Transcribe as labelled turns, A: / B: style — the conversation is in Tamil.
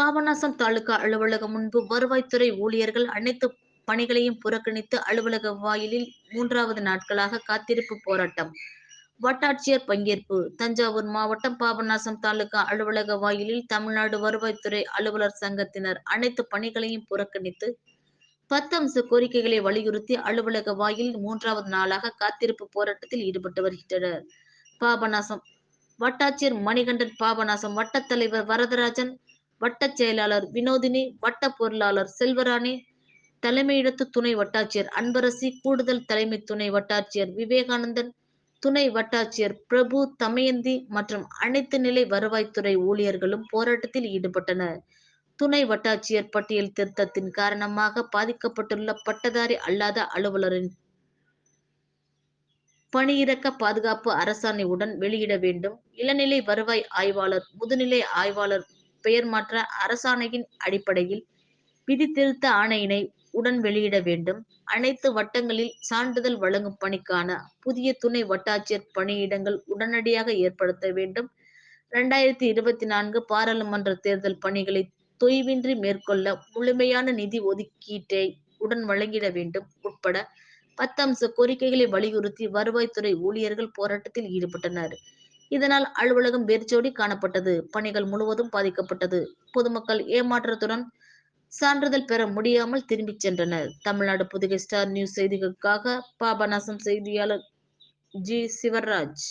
A: பாபநாசம் தாலுகா அலுவலகம் முன்பு வருவாய்த்துறை ஊழியர்கள் அனைத்து பணிகளையும் புறக்கணித்து அலுவலக வாயிலில் மூன்றாவது நாட்களாக காத்திருப்பு போராட்டம். வட்டாட்சியர் பங்கேற்பு. தஞ்சாவூர் மாவட்டம் பாபநாசம் தாலுகா அலுவலக வாயிலில் தமிழ்நாடு வருவாய்த்துறை அலுவலர் சங்கத்தினர் அனைத்து பணிகளையும் புறக்கணித்து பத்து அம்ச கோரிக்கைகளை வலியுறுத்தி அலுவலக வாயில் மூன்றாவது நாளாக காத்திருப்பு போராட்டத்தில் ஈடுபட்டு வருகின்றனர். பாபநாசம். வட்டாட்சியர் மணிகண்டன் பாபநாசம். வட்டத் தலைவர் வரதராஜன் வட்டச் செயலாளர் வினோதினி வட்ட பொருளாளர் செல்வராணி தலைமையிடத்து துணை வட்டாட்சியர் அன்பரசி கூடுதல் தலைமை துணை வட்டாட்சியர் விவேகானந்தன் துணை வட்டாட்சியர் பிரபு தமயந்தி மற்றும் அனைத்து நிலை வருவாய்த்துறை ஊழியர்களும் போராட்டத்தில் ஈடுபட்டனர். துணை வட்டாட்சியர் பட்டியல் திருத்தத்தின் காரணமாக பாதிக்கப்பட்டுள்ள பட்டதாரி அல்லாத அலுவலரின் பணியிறக்க பாதுகாப்பு அரசாணை உடன் வெளியிட வேண்டும். இளநிலை வருவாய் ஆய்வாளர் முதுநிலை ஆய்வாளர் பெயர் மாற்ற அரசாணையின் அடிப்படையில் விதி திருத்த ஆணையினை உடன் வெளியிட வேண்டும். அனைத்து வட்டங்களில் சான்றிதழ் வழங்கும் பணிக்கான புதிய துணை வட்டாட்சியர் பணியிடங்கள் உடனடியாக ஏற்படுத்த வேண்டும். இரண்டாயிரத்தி இருபத்தி நான்கு பாராளுமன்ற தேர்தல் பணிகளை தொய்வின்றி மேற்கொள்ள முழுமையான நிதி ஒதுக்கீட்டை உடன் வழங்கிட வேண்டும். உட்பட பத்தம்ச கோரிக்கைகளை வலியுறுத்தி வருவாய்த்துறை ஊழியர்கள் போராட்டத்தில் ஈடுபட்டனர். இதனால் அலுவலகம் வெறிச்சோடி காணப்பட்டது. பணிகள் முழுவதும் பாதிக்கப்பட்டது. பொதுமக்கள் ஏமாற்றத்துடன் சான்றிதழ் பெற முடியாமல் திரும்பிச் சென்றனர். தமிழ்நாடு புதுகை ஸ்டார் நியூஸ் செய்திகளுக்காக பாபநாசம் செய்தியாளர் ஜி சிவராஜ்.